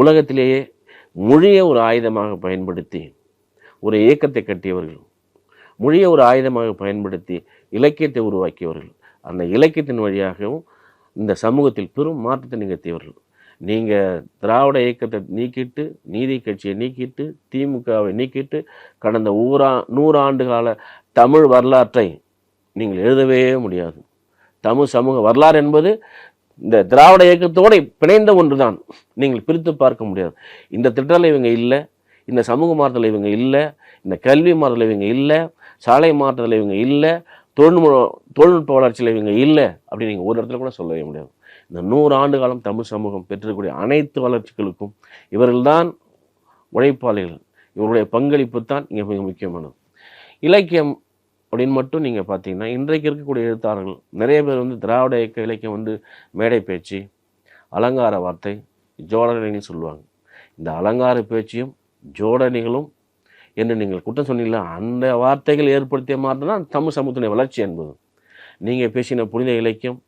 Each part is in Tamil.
உலகத்திலேயே மொழியை ஒரு ஆயுதமாக பயன்படுத்தி ஒரு இயக்கத்தை கட்டியவர்கள் மொழியை ஒரு ஆயுதமாக பயன்படுத்தி இலக்கியத்தை உருவாக்கியவர்கள் அந்த இலக்கியத்தின் வழியாகவும் இந்த சமூகத்தில் பெரும் மாற்றத்தை நிகழ்த்தியவர்கள். நீங்கள் திராவிட இயக்கத்தை நீக்கிட்டு நீதி கட்சியை நீக்கிட்டு திமுகவை நீக்கிட்டு கடந்த ஊரா நூறு கால தமிழ் வரலாற்றை நீங்கள் எழுதவே முடியாது. தமிழ் சமூக வரலாறு என்பது இந்த திராவிட இயக்கத்தோடு பிணைந்த ஒன்று தான் நீங்கள் பிரித்து பார்க்க முடியாது. இந்த திட்டத்தில் இவங்க இல்லை இந்த சமூக மாற்றத்தில் இவங்க இல்லை இந்த கல்வி மாற்றத்தில் இவங்க இல்லை சாலை மாற்றத்தில் இவங்க இல்லை தொழில்நுட்ப தொழில்நுட்ப வளர்ச்சியில் இவங்க இல்லை அப்படின்னு நீங்கள் ஒரு இடத்துல கூட சொல்லவே முடியாது. இந்த நூறு ஆண்டு காலம் தமிழ் சமூகம் பெற்றிருக்கக்கூடிய அனைத்து வளர்ச்சிகளுக்கும் இவர்கள்தான் உழைப்பாளிகள். இவருடைய பங்களிப்பு தான் இங்கே மிக முக்கியமானது. இலக்கியம் அப்படின்னு மட்டும் நீங்கள் பார்த்தீங்கன்னா இன்றைக்கு இருக்கக்கூடிய எழுத்தாளர்கள் நிறைய பேர் வந்து திராவிட இயக்க இலக்கியம் வந்து மேடை பேச்சு அலங்கார வார்த்தை ஜோடனைன்னு சொல்லுவாங்க. இந்த அலங்கார பேச்சையும் ஜோடனைகளும் என்று நீங்கள் குற்றம் சொன்னீங்களா? அந்த வார்த்தைகள் ஏற்படுத்திய மாற்றம் தான் தமிழ் சமூகத்தினுடைய வளர்ச்சி என்பது. நீங்கள் பேசின புனித இலக்கியம்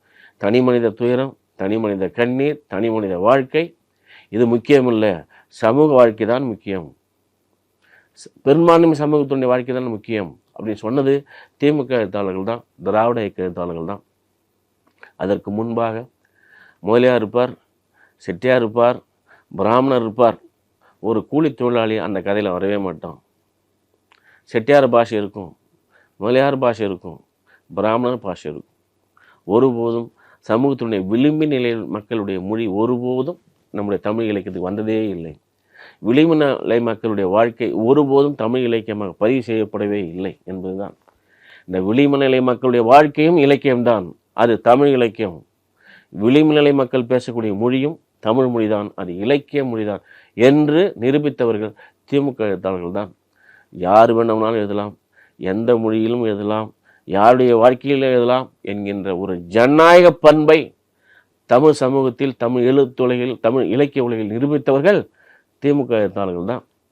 தனி மனித துயரம் தனி மனித கண்ணீர் தனி மனித வாழ்க்கை இது முக்கியமில்லை. சமூக வாழ்க்கை தான் முக்கியம். பெரும்பான்மை சமூகத்தினுடைய வாழ்க்கை தான் முக்கியம். அப்படின்னு சொன்னது திமுக எழுத்தாளர்கள் தான் திராவிட இயக்க எழுத்தாளர்கள் தான். அதற்கு முன்பாக முதலியார் இருப்பார் செட்டியார் இருப்பார் பிராமணர் இருப்பார். ஒரு கூலி தொழிலாளி அந்த கதையில் வரவே மாட்டான். செட்டியார் பாஷை இருக்கும் முதலியார் பாஷை இருக்கும் பிராமணர் பாஷை இருக்கும். ஒருபோதும் சமூகத்தினுடைய விளிம்பு நிலையில் மக்களுடைய மொழி ஒருபோதும் நம்முடைய தமிழ் இலக்கியத்துக்கு வந்ததே இல்லை. விளிம்பு மக்களுடைய வாழ்க்கை ஒருபோதும் தமிழ் இலக்கியமாக பதிவு செய்யப்படவே இல்லை என்பதுதான். இந்த விளிமநிலை மக்களுடைய வாழ்க்கையும் இலக்கியம்தான். அது தமிழ் இலக்கியம். விளிமநிலை மக்கள் பேசக்கூடிய மொழியும் தமிழ் மொழிதான். அது இலக்கிய மொழிதான் என்று நிரூபித்தவர்கள் திமுக எழுத்தாளர்கள் தான் யார் வேண்டும்னாலும் எழுதலாம். எந்த மொழியிலும் எழுதலாம். யாருடைய வாழ்க்கையில் எழுதலாம் என்கின்ற ஒரு ஜனநாயக பண்பை தமிழ் சமூகத்தில் தமிழ் எழுத்துலகில் தமிழ் இலக்கிய உலகில் நிரூபித்தவர்கள் திமுக எதிர்த்தாளர்கள் தான்